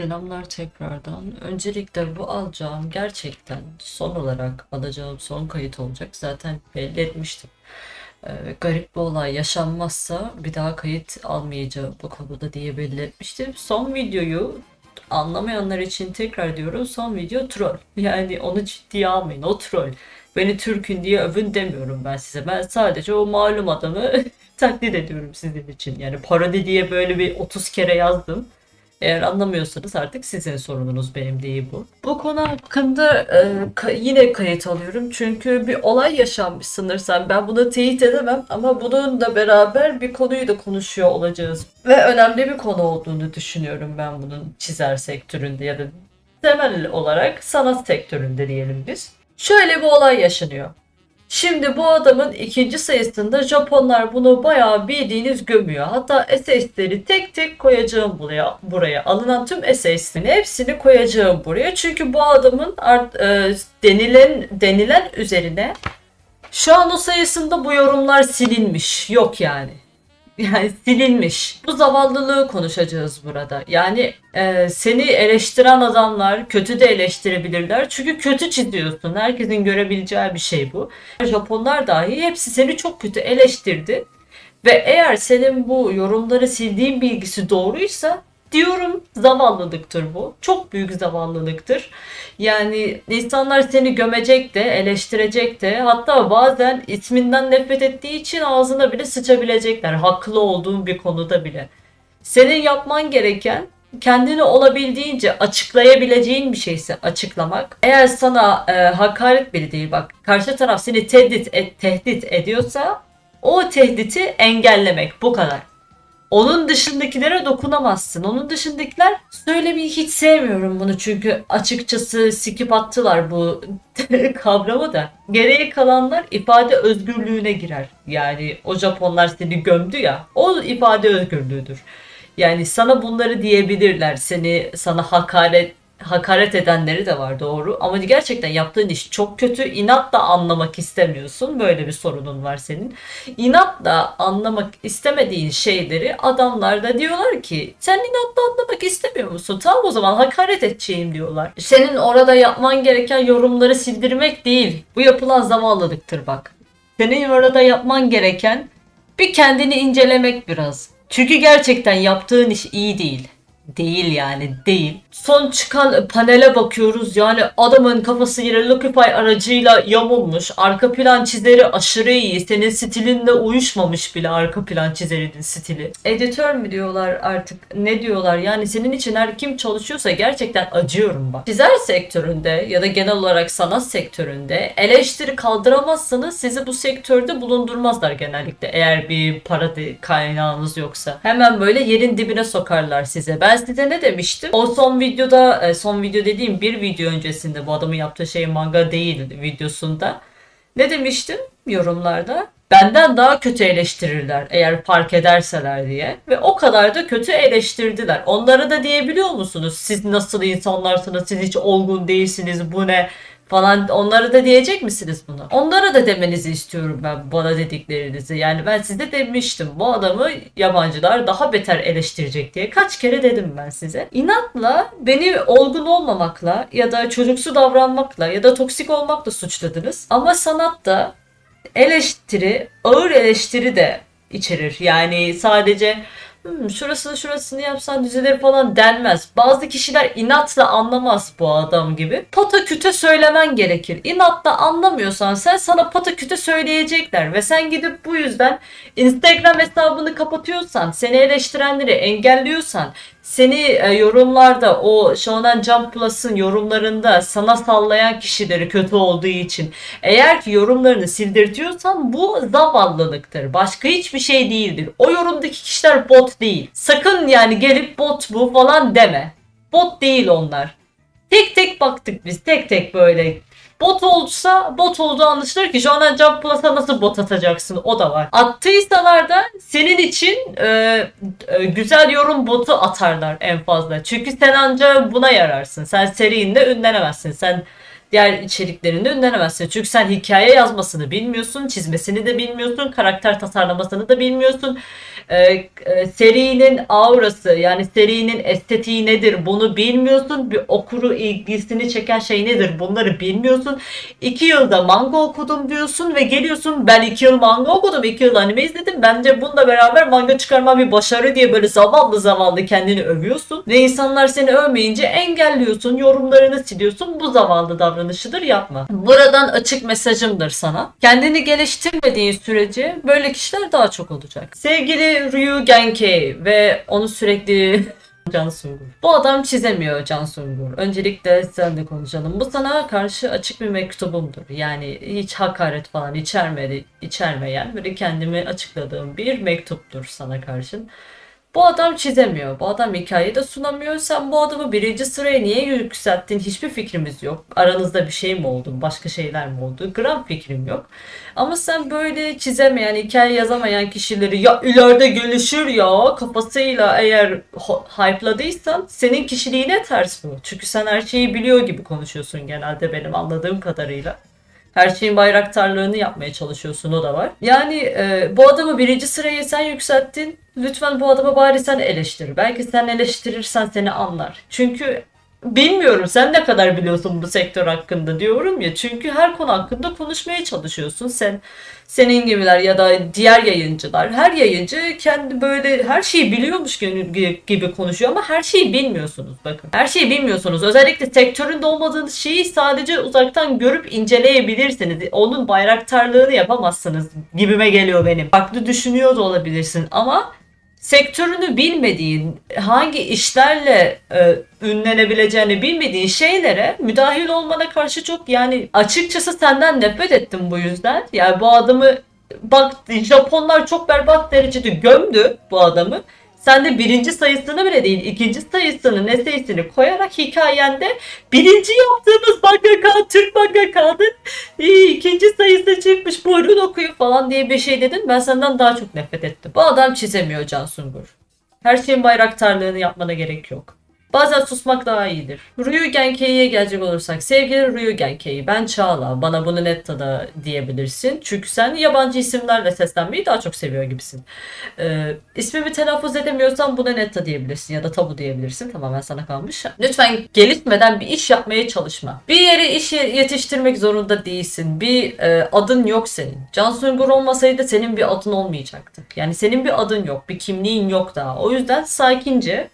Selamlar tekrardan. Öncelikle bu alacağım gerçekten son olarak alacağım son kayıt olacak. Zaten belli etmiştim. Ee, garip bir olay yaşanmazsa bir daha kayıt almayacağım bu konuda diye belli etmiştim. Son videoyu anlamayanlar için tekrar diyorum. Son video troll. Yani onu ciddiye almayın. O troll. Beni Türk'ün diye övün demiyorum ben size. Ben sadece o malum adamı taklit ediyorum sizin için. Yani parodi diye böyle bir 30 kere yazdım. Eğer anlamıyorsanız artık sizin sorununuz benim değil bu. Bu konu hakkında e, ka- yine kayıt alıyorum. Çünkü bir olay yaşanmış sanırsam. Ben bunu teyit edemem ama bununla beraber bir konuyu da konuşuyor olacağız. Ve önemli bir konu olduğunu düşünüyorum ben bunun çizer sektöründe ya da temel olarak sanat sektöründe diyelim biz. Şöyle bir olay yaşanıyor. Şimdi bu adamın ikinci sayısında Japonlar bunu bayağı bildiğiniz gömüyor. Hatta SS'leri tek tek koyacağım buraya. Buraya alınan tüm SS'lerini hepsini koyacağım buraya. Çünkü bu adamın art, e, denilen denilen üzerine şu an o sayısında bu yorumlar silinmiş. Yok yani. Yani silinmiş. Bu zavallılığı konuşacağız burada. Yani e, seni eleştiren adamlar kötü de eleştirebilirler. Çünkü kötü çiziyorsun. Herkesin görebileceği bir şey bu. Japonlar dahi hepsi seni çok kötü eleştirdi. Ve eğer senin bu yorumları sildiğin bilgisi doğruysa diyorum zavallılıktır bu. Çok büyük zavallılıktır. Yani insanlar seni gömecek de, eleştirecek de, hatta bazen isminden nefret ettiği için ağzına bile sıçabilecekler. Haklı olduğun bir konuda bile. Senin yapman gereken kendini olabildiğince açıklayabileceğin bir şeyse açıklamak. Eğer sana e, hakaret bile değil bak karşı taraf seni tehdit et, tehdit ediyorsa o tehditi engellemek bu kadar. Onun dışındakilere dokunamazsın. Onun dışındakiler söylemeyi hiç sevmiyorum bunu çünkü açıkçası sikip attılar bu kavramı da. Geriye kalanlar ifade özgürlüğüne girer. Yani o Japonlar seni gömdü ya o ifade özgürlüğüdür. Yani sana bunları diyebilirler. Seni sana hakaret hakaret edenleri de var doğru. Ama gerçekten yaptığın iş çok kötü. İnatla anlamak istemiyorsun. Böyle bir sorunun var senin. İnatla anlamak istemediğin şeyleri adamlar da diyorlar ki sen inatla anlamak istemiyor musun? Tamam o zaman hakaret edeceğim diyorlar. Senin orada yapman gereken yorumları sildirmek değil. Bu yapılan zavallılıktır bak. Senin orada yapman gereken bir kendini incelemek biraz. Çünkü gerçekten yaptığın iş iyi değil. Değil yani değil. Son çıkan panele bakıyoruz yani adamın kafası yine Lookify aracıyla yamulmuş. Arka plan çizeri aşırı iyi. Senin stilinle uyuşmamış bile arka plan çizerinin stili. Editör mü diyorlar artık ne diyorlar yani senin için her kim çalışıyorsa gerçekten acıyorum bak. Çizer sektöründe ya da genel olarak sanat sektöründe eleştiri kaldıramazsanız sizi bu sektörde bulundurmazlar genellikle eğer bir para kaynağınız yoksa. Hemen böyle yerin dibine sokarlar size. Ben size ne demiştim? O son videoda, e, son video dediğim bir video öncesinde bu adamın yaptığı şey manga değil videosunda. Ne demiştim yorumlarda? Benden daha kötü eleştirirler eğer fark ederseler diye. Ve o kadar da kötü eleştirdiler. Onlara da diyebiliyor musunuz? Siz nasıl insanlarsınız? Siz hiç olgun değilsiniz. Bu ne? Falan onlara da diyecek misiniz bunu? Onlara da demenizi istiyorum ben bana dediklerinizi. Yani ben size demiştim bu adamı yabancılar daha beter eleştirecek diye. Kaç kere dedim ben size. İnatla beni olgun olmamakla ya da çocuksu davranmakla ya da toksik olmakla suçladınız. Ama sanatta eleştiri, ağır eleştiri de içerir. Yani sadece "Hmm, şurasını şurasını yapsan düzelir falan denmez. Bazı kişiler inatla anlamaz bu adam gibi. Pataküte söylemen gerekir. İnatla anlamıyorsan sen sana pataküte söyleyecekler ve sen gidip bu yüzden Instagram hesabını kapatıyorsan, seni eleştirenleri engelliyorsan, seni e, yorumlarda o Shonen Jump Plus'ın yorumlarında sana sallayan kişileri kötü olduğu için eğer ki yorumlarını sildirtiyorsan bu zavallılıktır. Başka hiçbir şey değildir. O yorumdaki kişiler bot değil. Sakın yani gelip bot bu falan deme. Bot değil onlar. Tek tek baktık biz. Tek tek böyle. Bot olsa bot olduğu anlaşılır ki Shonen Jump Plus'a nasıl bot atacaksın o da var. Attıysalar da senin için e, e, güzel yorum botu atarlar en fazla. Çünkü sen anca buna yararsın. Sen seriinde ünlenemezsin. Sen diğer içeriklerinde ünlenemezsin. Çünkü sen hikaye yazmasını bilmiyorsun, çizmesini de bilmiyorsun, karakter tasarlamasını da bilmiyorsun. e, e, serinin aurası yani serinin estetiği nedir bunu bilmiyorsun. Bir okuru ilgisini çeken şey nedir bunları bilmiyorsun. İki yılda manga okudum diyorsun ve geliyorsun ben iki yıl manga okudum, iki yıl anime izledim. Bence bununla beraber manga çıkarma bir başarı diye böyle zavallı zavallı kendini övüyorsun. Ve insanlar seni övmeyince engelliyorsun, yorumlarını siliyorsun. Bu zavallı davranışıdır yapma. Buradan açık mesajımdır sana. Kendini geliştirmediğin sürece böyle kişiler daha çok olacak. Sevgili Ryu Genkei ve onu sürekli Can Sungur. Bu adam çizemiyor Can Sungur. Öncelikle sen de konuşalım. Bu sana karşı açık bir mektubumdur. Yani hiç hakaret falan içermedi, içermeyen böyle kendimi açıkladığım bir mektuptur sana karşın. Bu adam çizemiyor. Bu adam hikaye de sunamıyor. Sen bu adamı birinci sıraya niye yükselttin? Hiçbir fikrimiz yok. Aranızda bir şey mi oldu? Başka şeyler mi oldu? Gram fikrim yok. Ama sen böyle çizemeyen, hikaye yazamayan kişileri ya ileride gelişir ya kafasıyla eğer hype'ladıysan senin kişiliğine ters bu. Çünkü sen her şeyi biliyor gibi konuşuyorsun genelde benim anladığım kadarıyla. Her şeyin bayraktarlığını yapmaya çalışıyorsun o da var. Yani e, bu adamı birinci sıraya sen yükselttin. Lütfen bu adamı bari sen eleştir. Belki sen eleştirirsen seni anlar. Çünkü bilmiyorum sen ne kadar biliyorsun bu sektör hakkında diyorum ya. Çünkü her konu hakkında konuşmaya çalışıyorsun. Sen senin gibiler ya da diğer yayıncılar. Her yayıncı kendi böyle her şeyi biliyormuş gibi konuşuyor ama her şeyi bilmiyorsunuz bakın. Her şeyi bilmiyorsunuz. Özellikle sektöründe olmadığınız şeyi sadece uzaktan görüp inceleyebilirsiniz. Onun bayraktarlığını yapamazsınız gibime geliyor benim. Farklı düşünüyor da olabilirsin ama sektörünü bilmediğin, hangi işlerle e, ünlenebileceğini bilmediğin şeylere müdahil olmana karşı çok yani açıkçası senden nefret ettim bu yüzden. Yani bu adamı bak Japonlar çok berbat derecede gömdü bu adamı. Sen de birinci sayısını bile değil ikinci sayısını neseyisini koyarak hikayende birinci yaptığımız mangaka Türk mangaka'nın İyi, ikinci sayısı çıkmış buyurun okuyun falan diye bir şey dedin. Ben senden daha çok nefret ettim. Bu adam çizemiyor Can Sungur. Her şeyin bayraktarlığını yapmana gerek yok. Bazen susmak daha iyidir. Ryu Genkei'ye gelecek olursak sevgili Ryu Genkei ben Çağla bana bunu netta da diyebilirsin. Çünkü sen yabancı isimlerle seslenmeyi daha çok seviyor gibisin. Ee, ismimi telaffuz edemiyorsan buna netta diyebilirsin ya da tabu diyebilirsin tamamen sana kalmış. Lütfen gelişmeden bir iş yapmaya çalışma. Bir yere iş yetiştirmek zorunda değilsin. Bir e, adın yok senin. Can Sungur olmasaydı senin bir adın olmayacaktı. Yani senin bir adın yok, bir kimliğin yok daha. O yüzden sakince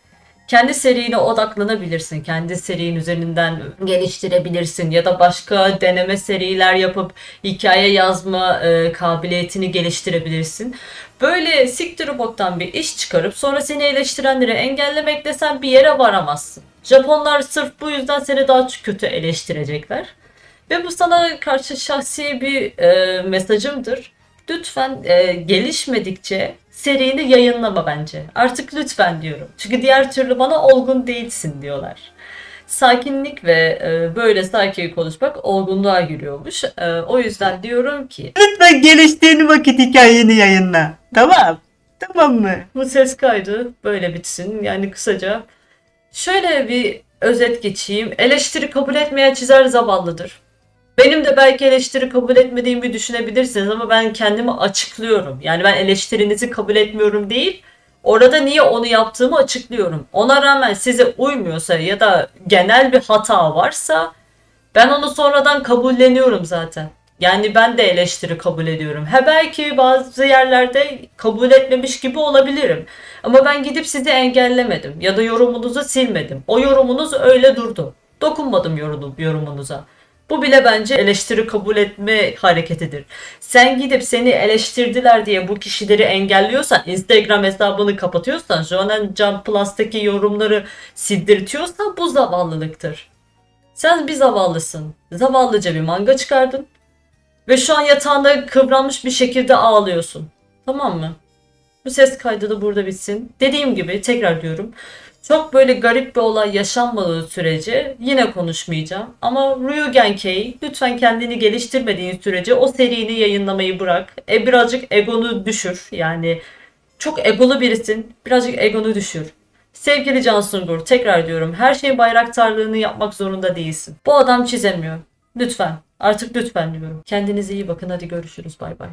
kendi serine odaklanabilirsin. Kendi serin üzerinden geliştirebilirsin ya da başka deneme seriler yapıp hikaye yazma e, kabiliyetini geliştirebilirsin. Böyle siktir boktan bir iş çıkarıp sonra seni eleştirenleri engellemekle sen bir yere varamazsın. Japonlar sırf bu yüzden seni daha kötü eleştirecekler. Ve bu sana karşı şahsi bir e, mesajımdır. Lütfen e, gelişmedikçe serini yayınlama bence. Artık lütfen diyorum. Çünkü diğer türlü bana olgun değilsin diyorlar. Sakinlik ve e, böyle sakin konuşmak olgunluğa giriyormuş. E, o yüzden diyorum ki Lütfen geliştiğin vakit hikayeni yayınla. Tamam. Tamam mı? bu ses kaydı böyle bitsin. Yani kısaca şöyle bir özet geçeyim. Eleştiri kabul etmeyen çizer zavallıdır. Benim de belki eleştiri kabul etmediğimi düşünebilirsiniz ama ben kendimi açıklıyorum. Yani ben eleştirinizi kabul etmiyorum değil. Orada niye onu yaptığımı açıklıyorum. Ona rağmen size uymuyorsa ya da genel bir hata varsa ben onu sonradan kabulleniyorum zaten. Yani ben de eleştiri kabul ediyorum. He belki bazı yerlerde kabul etmemiş gibi olabilirim. Ama ben gidip sizi engellemedim ya da yorumunuzu silmedim. O yorumunuz öyle durdu. Dokunmadım yorum- yorumunuza. Bu bile bence eleştiri kabul etme hareketidir. Sen gidip seni eleştirdiler diye bu kişileri engelliyorsan, Instagram hesabını kapatıyorsan, Shonen Jump Plus'taki yorumları sildirtiyorsan bu zavallılıktır. Sen bir zavallısın. Zavallıca bir manga çıkardın. Ve şu an yatağında kıvranmış bir şekilde ağlıyorsun. Tamam mı? Bu ses kaydı da burada bitsin. Dediğim gibi tekrar diyorum. Çok böyle garip bir olay yaşanmadığı sürece yine konuşmayacağım. Ama Ryu Genkei lütfen kendini geliştirmediğin sürece o serini yayınlamayı bırak. E birazcık egonu düşür. Yani çok egolu birisin. Birazcık egonu düşür. Sevgili Can Sungur tekrar diyorum her şeyin bayraktarlığını yapmak zorunda değilsin. Bu adam çizemiyor. Lütfen. Artık lütfen diyorum. Kendinize iyi bakın. Hadi görüşürüz. Bay bay.